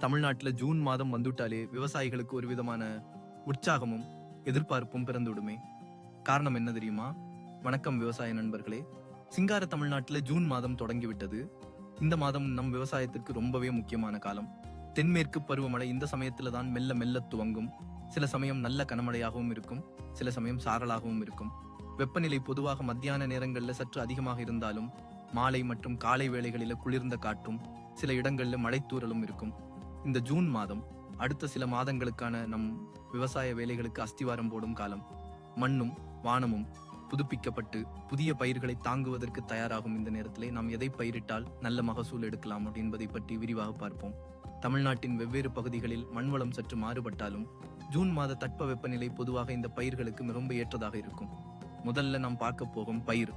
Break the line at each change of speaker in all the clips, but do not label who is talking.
தமிழ்நாட்டுல ஜூன் மாதம் வந்துவிட்டாலே விவசாயிகளுக்கு ஒரு விதமான உற்சாகமும் எதிர்பார்ப்பும் பிறந்துவிடுமே. காரணம் என்ன தெரியுமா? வணக்கம் விவசாய நண்பர்களே. சிங்கார தமிழ்நாட்டுல ஜூன் மாதம் தொடங்கிவிட்டது. இந்த மாதம் நம் விவசாயத்திற்கு ரொம்பவே முக்கியமான காலம். தென்மேற்கு பருவமழை இந்த சமயத்தில் தான் மெல்ல மெல்ல துவங்கும். சில சமயம் நல்ல கனமழையாகவும் இருக்கும். சில சமயம் சாரலாகவும் இருக்கும். வெப்பநிலை பொதுவாக மத்தியான நேரங்களில் சற்று அதிகமாக இருந்தாலும் மாலை மற்றும் காலை வேளைகளில் குளிர்ந்த காற்றும் சில இடங்களில் மழைத்தூரலும் இருக்கும். இந்த ஜூன் மாதம் அடுத்த சில மாதங்களுக்கான நம் விவசாய வேலைகளுக்கு அஸ்திவாரம் போடும் காலம். மண்ணும் வானமும் புதுப்பிக்கப்பட்டு புதிய பயிர்களை தாங்குவதற்கு தயாராகும் இந்த நேரத்திலே நாம் எதை பயிரிட்டால் நல்ல மகசூல் எடுக்கலாம் என்பதை பற்றி விரிவாக பார்ப்போம். தமிழ்நாட்டின் வெவ்வேறு பகுதிகளில் மண்வளம் சற்று மாறுபட்டாலும் ஜூன் மாத தட்ப வெப்பநிலை பொதுவாக இந்த பயிர்களுக்கு ரொம்ப ஏற்றதாக இருக்கும். முதல்ல நாம் பார்க்க போகும் பயிர்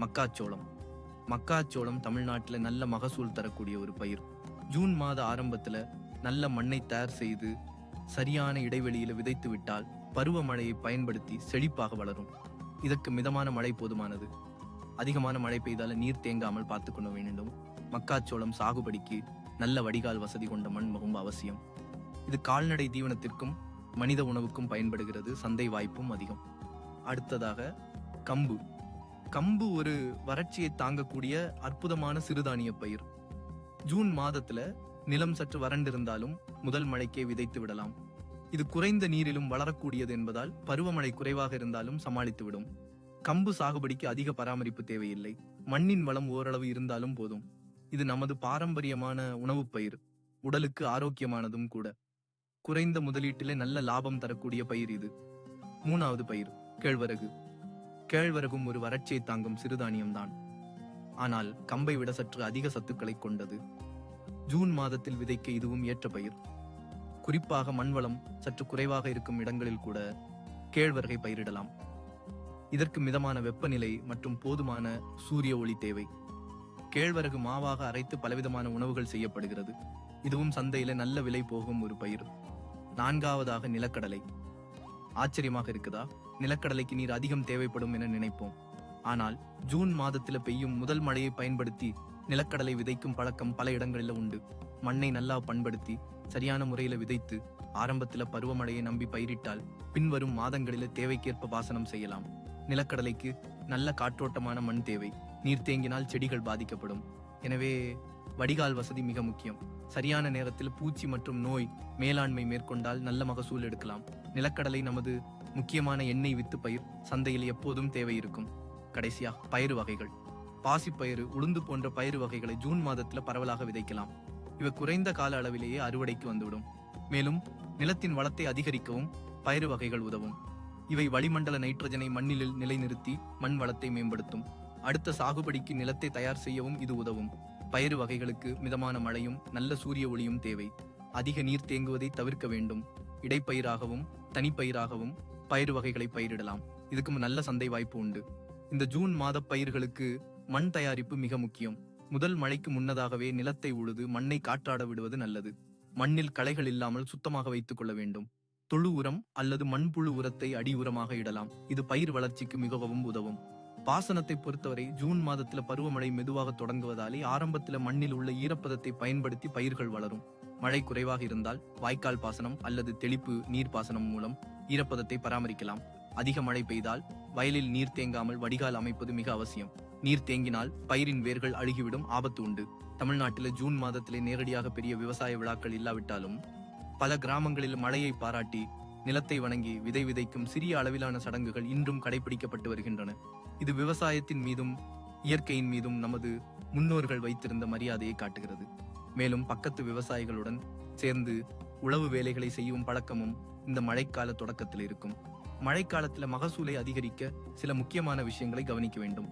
மக்காச்சோளம். மக்காச்சோளம் தமிழ்நாட்டில் நல்ல மகசூல் தரக்கூடிய ஒரு பயிர். ஜூன் மாத ஆரம்பத்தில் நல்ல மண்ணை தயார் செய்து சரியான இடைவெளியில விதைத்து விட்டால் பருவமழையை பயன்படுத்தி செழிப்பாக வளரும். இதற்கு மிதமான மழை போதுமானது. அதிகமான மழை பெய்தால நீர் தேங்காமல் பார்த்து கொள்ள வேண்டும் மக்காச்சோளம் சாகுபடிக்கு நல்ல வடிகால் வசதி கொண்ட மண் மிகவும் அவசியம். இது கால்நடை தீவனத்திற்கும் மனித உணவுக்கும் பயன்படுகிறது. சந்தை வாய்ப்பும் அதிகம். அடுத்ததாக கம்பு. கம்பு ஒரு வறட்சியை தாங்கக்கூடிய அற்புதமான சிறுதானிய பயிர். ஜூன் மாதத்துல நிலம் சற்று வறண்டிருந்தாலும் முதல் மழைக்கே விதைத்து விடலாம். இது குறைந்த நீரிலும் வளரக்கூடியது என்பதால் பருவமழை குறைவாக இருந்தாலும் சமாளித்துவிடும் கம்பு சாகுபடிக்கு அதிக பராமரிப்பு தேவையில்லை. மண்ணின் வளம் ஓரளவு இருந்தாலும் போதும். இது நமது பாரம்பரியமான உணவுப் பயிர். உடலுக்கு ஆரோக்கியமானதும் கூட. குறைந்த முதலீட்டிலே நல்ல லாபம் தரக்கூடிய பயிர் இது. மூணாவது பயிர் கேழ்வரகு. கேழ்வரகும் ஒரு வறட்சியை தாங்கும் சிறுதானியம்தான். ஆனால் கம்பை விட சற்று அதிக சத்துக்களை கொண்டது. ஜூன் மாதத்தில் விதைக்க இதுவும் ஏற்ற பயிர். குறிப்பாக மண்வளம் சற்று குறைவாக இருக்கும் இடங்களில் கூட கேழ்வரகை பயிரிடலாம். இதற்கு மிதமான வெப்பநிலை மற்றும் போதுமான சூரிய ஒளி தேவை. கேழ்வரகு மாவாக அரைத்து பலவிதமான உணவுகள் செய்யப்படுகிறது. இதுவும் சந்தையில நல்ல விலை போகும் ஒரு பயிர். நான்காவதாக நிலக்கடலை. ஆச்சரியமாக இருக்குதா? நிலக்கடலைக்கு நீர் அதிகம் தேவைப்படும் என நினைப்போம். ஆனால் ஜூன் மாதத்தில் பெய்யும் முதல் மழையை பயன்படுத்தி நிலக்கடலை விதைக்கும் பழக்கம் பல இடங்களில் உண்டு. மண்ணை நல்லா பண்படுத்தி சரியான முறையில விதைத்து ஆரம்பத்துல பருவமழையை நம்பி பயிரிட்டால் பின்வரும் மாதங்களில தேவைக்கேற்ப பாசனம் செய்யலாம். நிலக்கடலைக்கு நல்ல காற்றோட்டமான மண் தேவை. நீர் தேங்கினால் செடிகள் பாதிக்கப்படும். எனவே வடிகால் வசதி மிக முக்கியம். சரியான நேரத்தில் பூச்சி மற்றும் நோய் மேலாண்மை மேற்கொண்டால் நல்ல மகசூல் எடுக்கலாம். நிலக்கடலை நமது முக்கியமான எண்ணெய் வித்து பயிர் சந்தையில் எப்போதும் தேவை இருக்கும். கடைசியா பயிறு வகைகள். பாசிப்பயிறு உளுந்து போன்ற பயிறு வகைகளை ஜூன் மாதத்துல பரவலாக விதைக்கலாம். இவை குறைந்த கால அளவிலேயே அறுவடைக்கு வந்துவிடும். மேலும் நிலத்தின் வளத்தை அதிகரிக்கவும் பயிறு வகைகள் உதவும். இவை வளிமண்டல நைட்ரஜனை மண்ணிலில் நிலைநிறுத்தி மண் வளத்தை மேம்படுத்தும். அடுத்த சாகுபடிக்கு நிலத்தை தயார் செய்யவும் இது உதவும். பயிறு வகைகளுக்கு மிதமான மழையும் நல்ல சூரிய ஒளியும் தேவை. அதிக நீர் தேங்குவதை தவிர்க்க வேண்டும். இடைப்பயிராகவும் தனிப்பயிராகவும் பயிறு வகைகளை பயிரிடலாம். இதுக்கும் நல்ல சந்தை வாய்ப்பு உண்டு. இந்த ஜூன் மாத பயிர்களுக்கு மண் தயாரிப்பு மிக முக்கியம். முதல் மழைக்கு முன்னதாகவே நிலத்தை உழுது மண்ணை காற்றாட விடுவது நல்லது. மண்ணில் களைகள் இல்லாமல் சுத்தமாக வைத்துக் கொள்ள வேண்டும். தொழு உரம் அல்லது மண்புழு உரத்தை அடி உரமாக இடலாம். இது பயிர் வளர்ச்சிக்கு மிகவும் உதவும். பாசனத்தை பொறுத்தவரை ஜூன் மாதத்துல பருவமழை மெதுவாக தொடங்குவதாலே ஆரம்பத்துல மண்ணில் உள்ள ஈரப்பதத்தை பயன்படுத்தி பயிர்கள் வளரும். மழை குறைவாக இருந்தால் வாய்க்கால் பாசனம் அல்லது தெளிப்பு நீர் பாசனம் மூலம் ஈரப்பதத்தை பராமரிக்கலாம். அதிக மழை பெய்தால் வயலில் நீர் தேங்காமல் வடிகால் அமைப்பது மிக அவசியம். நீர் தேங்கினால் பயிரின் வேர்கள் அழுகிவிடும் ஆபத்து உண்டு. தமிழ்நாட்டில் ஜூன் மாதத்திலே நேரடியாக பெரிய விவசாய விழாக்கள் இல்லாவிட்டாலும் பல கிராமங்களில் மழையை பாராட்டி நிலத்தை வணங்கி விதை விதைக்கும் சிறிய அளவிலான சடங்குகள் இன்றும் கடைபிடிக்கப்பட்டு வருகின்றன. இது விவசாயத்தின் மீதும் இயற்கையின் மீதும் நமது முன்னோர்கள் வைத்திருந்த மரியாதையை காட்டுகிறது. மேலும் பக்கத்து விவசாயிகளுடன் சேர்ந்து உழவு வேலைகளை செய்யும் பழக்கமும் இந்த மழைக்கால தொடக்கத்தில் இருக்கும். மழைக்காலத்துல மகசூலை அதிகரிக்க சில முக்கியமான விஷயங்களை கவனிக்க வேண்டும்.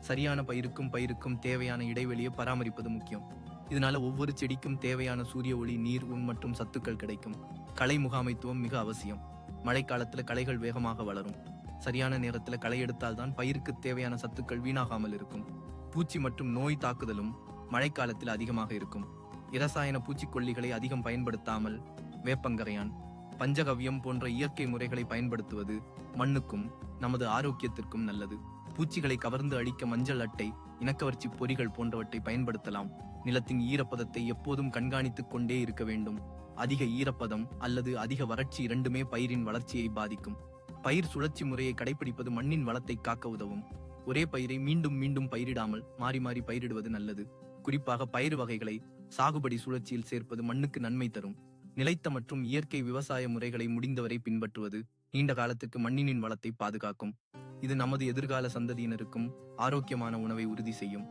சரியான பயிருக்கும் பயிருக்கும் தேவையான இடைவெளியை பராமரிப்பது முக்கியம். இதனால ஒவ்வொரு செடிக்கும் தேவையான சூரிய ஒளி நீர் உண் மற்றும் சத்துக்கள் கிடைக்கும். களை முகாமைத்துவம் மிக அவசியம். மழைக்காலத்துல களைகள் வேகமாக வளரும். சரியான நேரத்துல களை எடுத்தால்தான் பயிருக்கு தேவையான சத்துக்கள் வீணாகாமல் இருக்கும். பூச்சி மற்றும் நோய் தாக்குதலும் மழைக்காலத்தில் அதிகமாக இருக்கும். இரசாயன பூச்சிக்கொல்லிகளை அதிகம் பயன்படுத்தாமல் வேப்பங்கரையான் பஞ்சகவ்யம் போன்ற இயற்கை முறைகளை பயன்படுத்துவது மண்ணுக்கும் நமது ஆரோக்கியத்திற்கும் நல்லது. பூச்சிகளை கவர்ந்து அழிக்க மஞ்சள் அட்டை இனக்கவர்ச்சி பொறிகள் போன்றவற்றை பயன்படுத்தலாம். நிலத்தின் ஈரப்பதத்தை எப்போதும் கண்காணித்துக் கொண்டே இருக்க வேண்டும். அதிக ஈரப்பதம் அல்லது அதிக வறட்சி இரண்டுமே பயிரின் வளர்ச்சியை பாதிக்கும். பயிர் சுழற்சி முறையை கடைபிடிப்பது மண்ணின் வளத்தை காக்க உதவும். ஒரே பயிரை மீண்டும் மீண்டும் பயிரிடாமல் மாறி மாறி பயிரிடுவது நல்லது. குறிப்பாக பயிர் வகைகளை சாகுபடி சுழற்சியில் சேர்ப்பது மண்ணுக்கு நன்மை தரும். நிலைத்த மற்றும் இயற்கை விவசாய முறைகளை முடிந்தவரை பின்பற்றுவது நீண்ட காலத்துக்கு மண்ணினின் வளத்தை பாதுகாக்கும். இது நமது எதிர்கால சந்ததியினருக்கும் ஆரோக்கியமான உணவை உறுதி செய்யும்.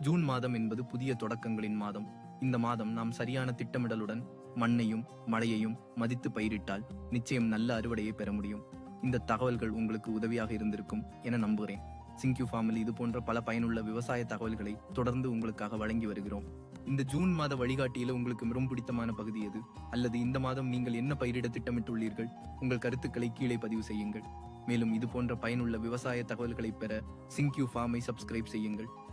ஜூன் மாதம் என்பது புதிய தொடக்கங்களின் மாதம். இந்த மாதம் நாம் சரியான திட்டமிடலுடன் மண்ணையும் மழையையும் மதித்து பயிரிட்டால் நிச்சயம் நல்ல அறுவடையை பெற முடியும். இந்த தகவல்கள் உங்களுக்கு உதவியாக இருந்திருக்கும் என நம்புகிறேன். சிங்க்யூ ஃபார்மில் இது போன்ற பல பயனுள்ள விவசாய தகவல்களை தொடர்ந்து உங்களுக்காக வழங்கி வருகிறோம். இந்த ஜூன் மாத வழிகாட்டியில உங்களுக்கு மிகவும் பிடித்தமான பகுதி எது? அல்லது இந்த மாதம் நீங்கள் என்ன பயிரிட திட்டமிட்டுள்ளீர்கள்? உங்கள் கருத்துக்களை கீழே பதிவு செய்யுங்கள். மேலும் இது போன்ற பயனுள்ள விவசாய தகவல்களை பெற சிங்க்யூ ஃபார்மை சப்ஸ்கிரைப் செய்யுங்கள்.